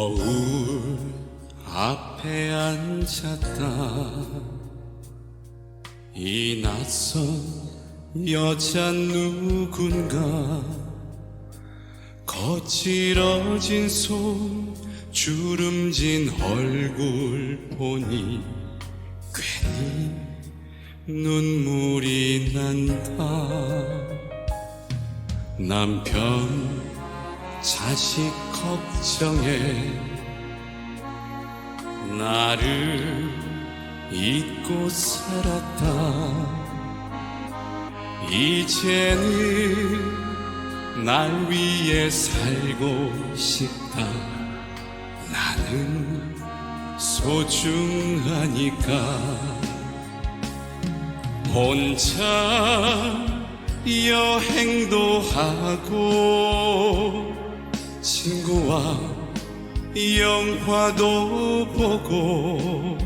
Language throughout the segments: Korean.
거울 앞에 앉았다. 이 낯선 여자 누군가? 거칠어진 손 주름진 얼굴 보니 괜히 눈물이 난다. 남편 자식 걱정에 나를 잊고 살았다. 이제는 날 위해 살고 싶다. 나는 소중하니까. 혼자 여행도 하고 친구와 영화도 보고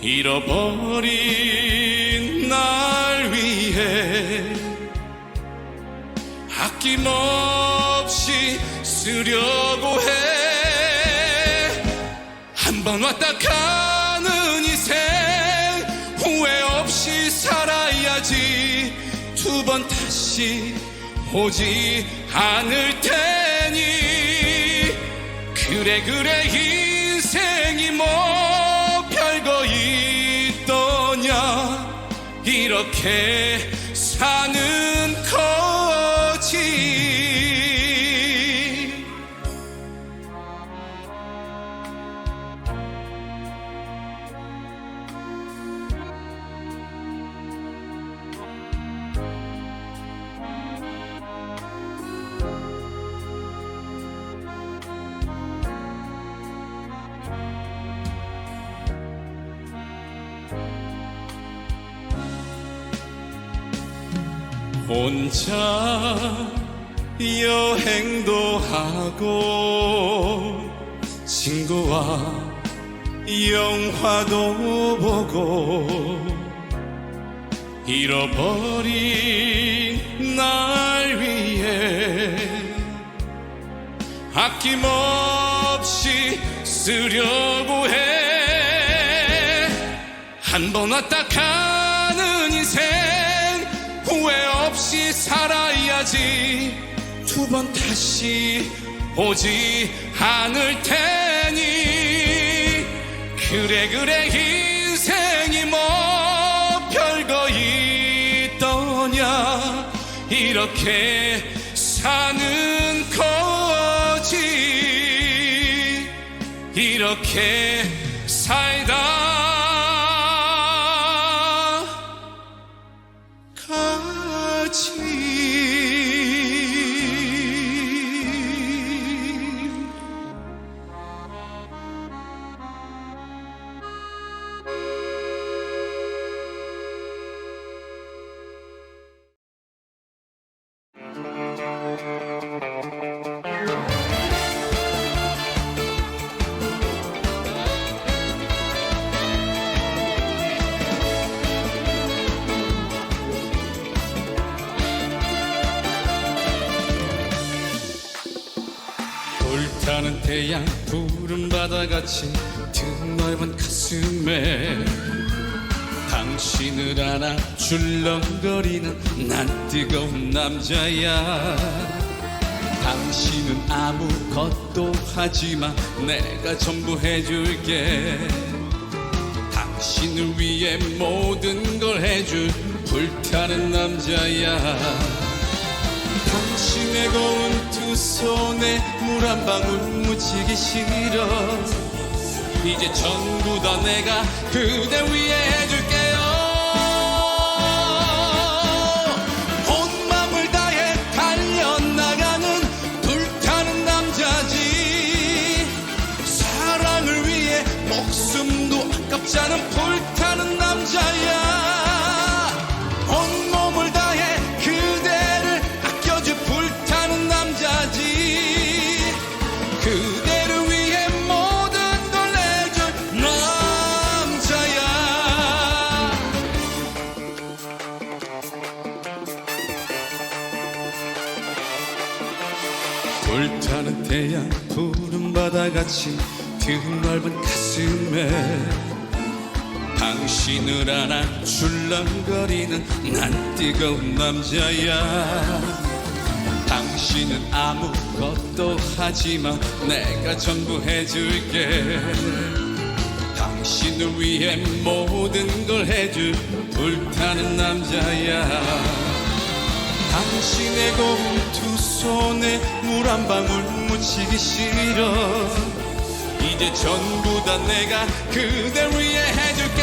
잃어버린 날 위해 아낌없이 쓰려고 해. 한 번 왔다 가는 인생 후회 없이 살아야지. 두 번 다시 오지 않을 테니 그래 그래 인생이 뭐 별거 있더냐. 이렇게 사는 거지 혼자 여행도 하고 친구와 영화도 보고 잃어버린 날 위해 아낌없이 쓰려고 해. 한 번 왔다 가는 인생 후회 없이 살아야지. 두 번 다시 오지 않을 테니. 그래 그래 인생이 뭐 별거 있더냐. 이렇게 사는 거지. 이렇게 타는 태양 푸른 바다같이 드넓은 가슴에 당신을 안아 줄렁거리는 난 뜨거운 남자야. 당신은 아무것도 하지마. 내가 전부 해줄게. 당신을 위해 모든 걸 해줄 불타는 남자야. 당신의 고운 두 손에 물 한 방울 묻히기 싫어. 이제 전부 다 내가 그대 위에 불타는 태양 푸른 바다같이 드넓은 가슴에. 당신을 안아 출렁거리는 난 뜨거운 남자야. 당신은 아무것도 하지마 내가 전부 해줄게. 당신을 위해 모든 걸 해줄 불타는 남자야 당신의 고운 두 손에 물 한 방울 묻히기 싫어. 이제 전부 다 내가 그대 위해 해줄게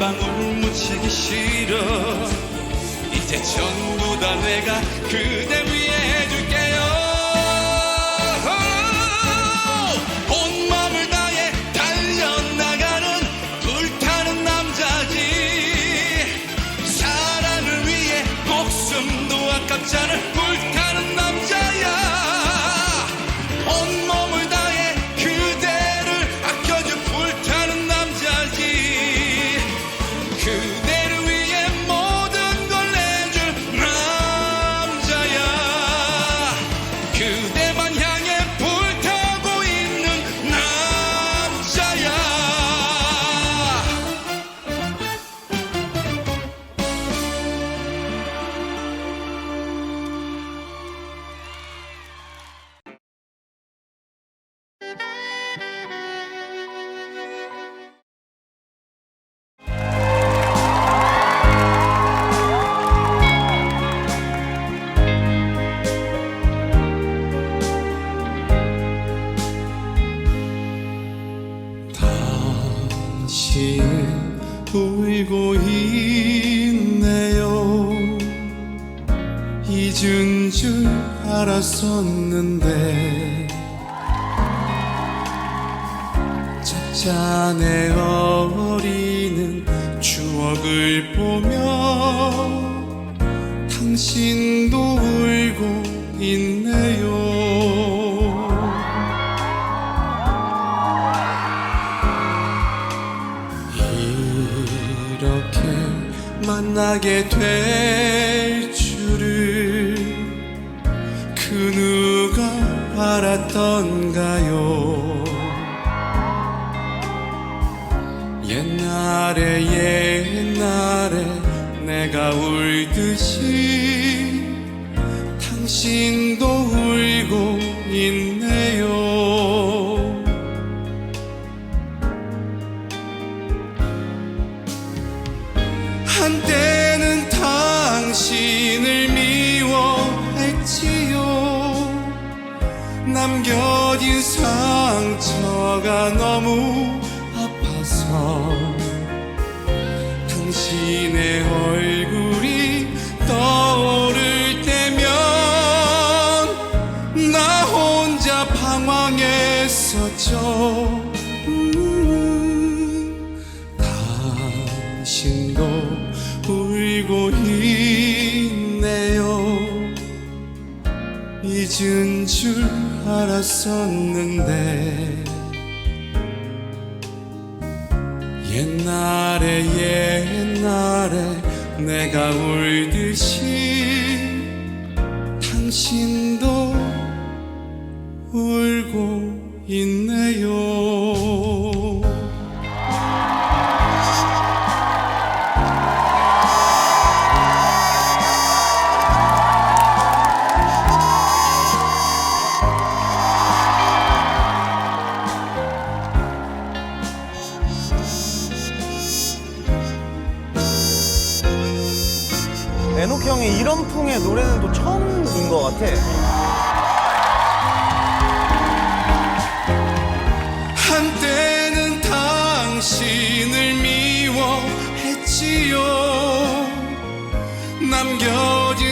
방울 묻히기 싫어. 이제 전부 다 내가 그대 위해 해줄게요. 불타는 남자지. 사랑을 위해 목숨도 아깝지 않은 불타 찻잔에 어리는 추억을 보며 당신도 울고 있네요. 이렇게 만나게 될 줄을 그 누가 알았던가요 옛날에 옛날에 내가 울듯이 당신도 울고 있네 방황했었죠. 음, 당신도 울고 있네요. 잊은 줄 알았었는데 옛날에 옛날에 내가 울듯이 당신도 울고 있네요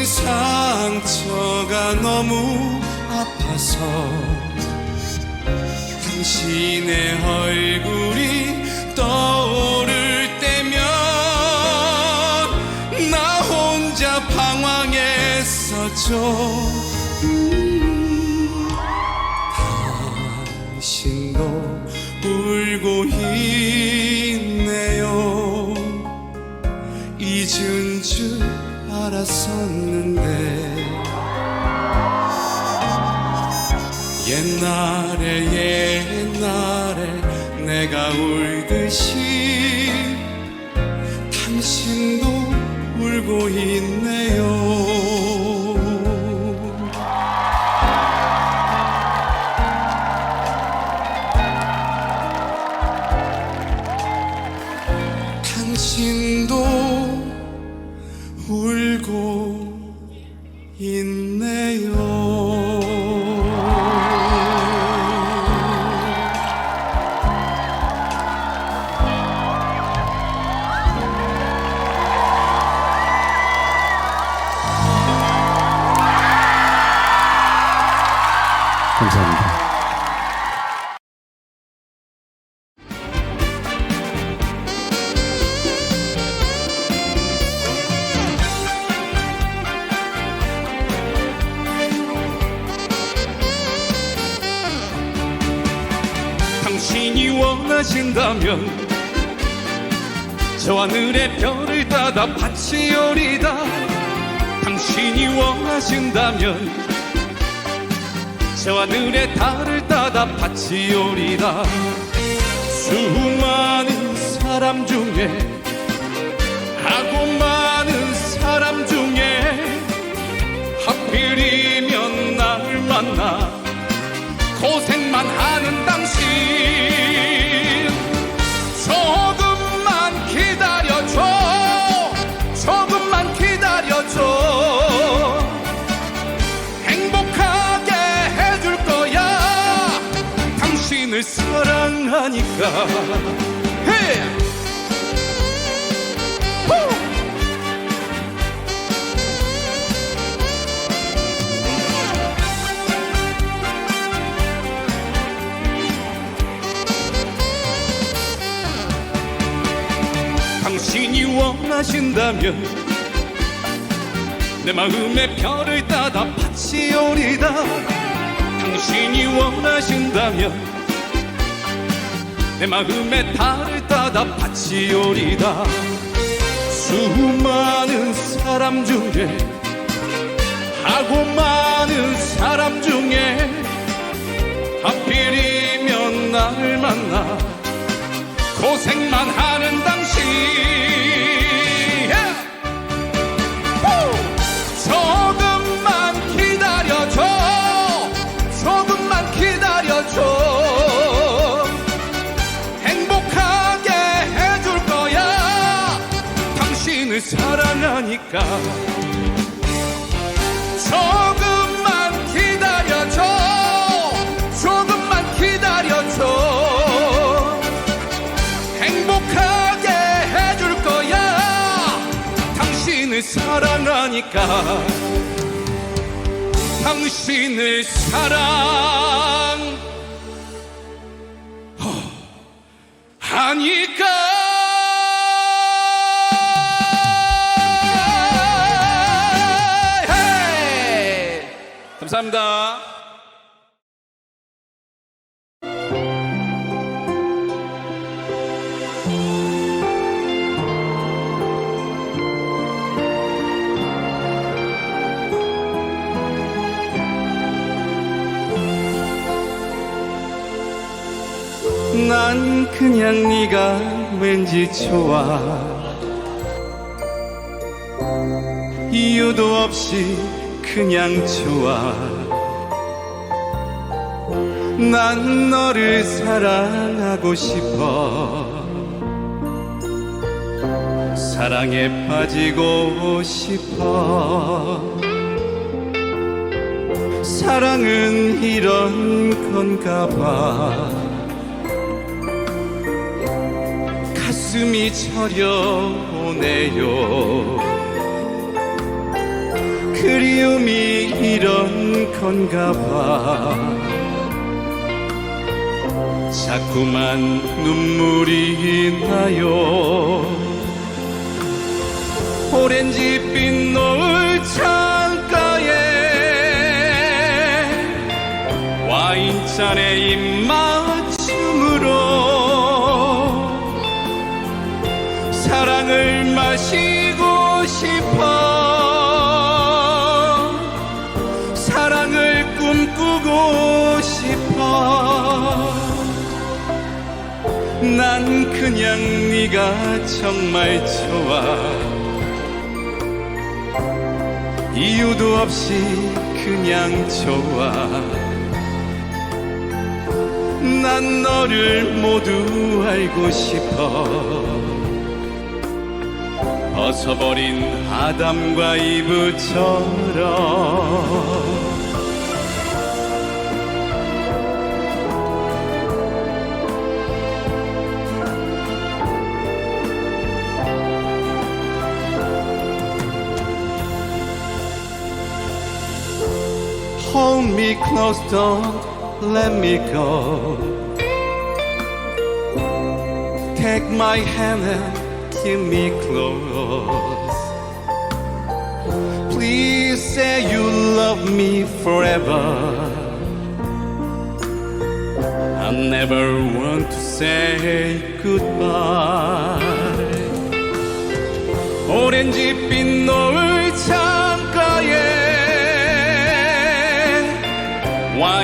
상처가 너무 아파서 당신의 얼굴이 떠오를 때면 나 혼자 방황했었죠. 당신도 울고 있 옛날에 옛날에 내가 울듯이 당신도 울고 있네요 당신이 원하신다면 저 하늘의 달을 따다 바치오리다 수많은 사람 중에 하고 많은 사람 중에 하필이면 나를 만나 고생만 하는 당신 당신을 사랑하니까 헤! 후! 당신이 원하신다면 내 마음의 별을 따다 바치오리다 당신이 원하신다면 내 마음의 달을 따다 바치오리다 수많은 사람 중에 하고 많은 사람 중에 하필이면 나를 만나 고생만 하는 당신 사랑하니까. 조금만 기다려줘. 조금만 기다려줘. 행복하게 해줄 거야. 당신을 사랑하니까. 당신을 사랑. 하니 감사합니다. 난 그냥 네가 왠지 좋아 이유도 없이 그냥 좋아. 난 너를 사랑하고 싶어. 사랑에 빠지고 싶어. 사랑은 이런 건가 봐. 가슴이 저려오네요 그리움이 이런 건가 봐. 자꾸만 눈물이 나요. 오렌지빛 노을 창가에 와인잔에 입맞 난 네가 정말 좋아. 이유도 없이 그냥 좋아. 난 너를 모두 알고 싶어. 벗어버린 아담과 이브처럼 Hold me close, don't let me go. Take my hand and keep me close. Please say you love me forever. I never want to say goodbye. 오렌지빛 노을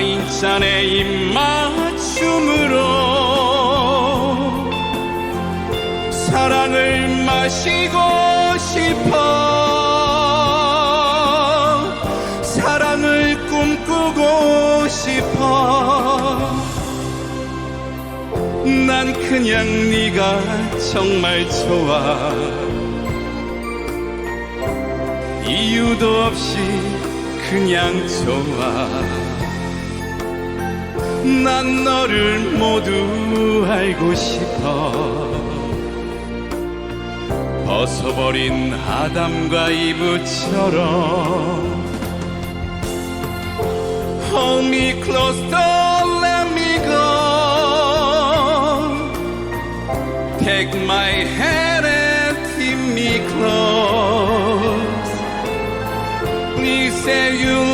인잔에 입맞춤으로 사랑을 마시고 싶어 사랑을 꿈꾸고 싶어 난 그냥 네가 정말 좋아 이유도 없이 그냥 좋아 난 너를 모두 알고 싶어 벗어버린 아담과 이브처럼 Hold me close, don't let me go Take my hand and keep me close Please say you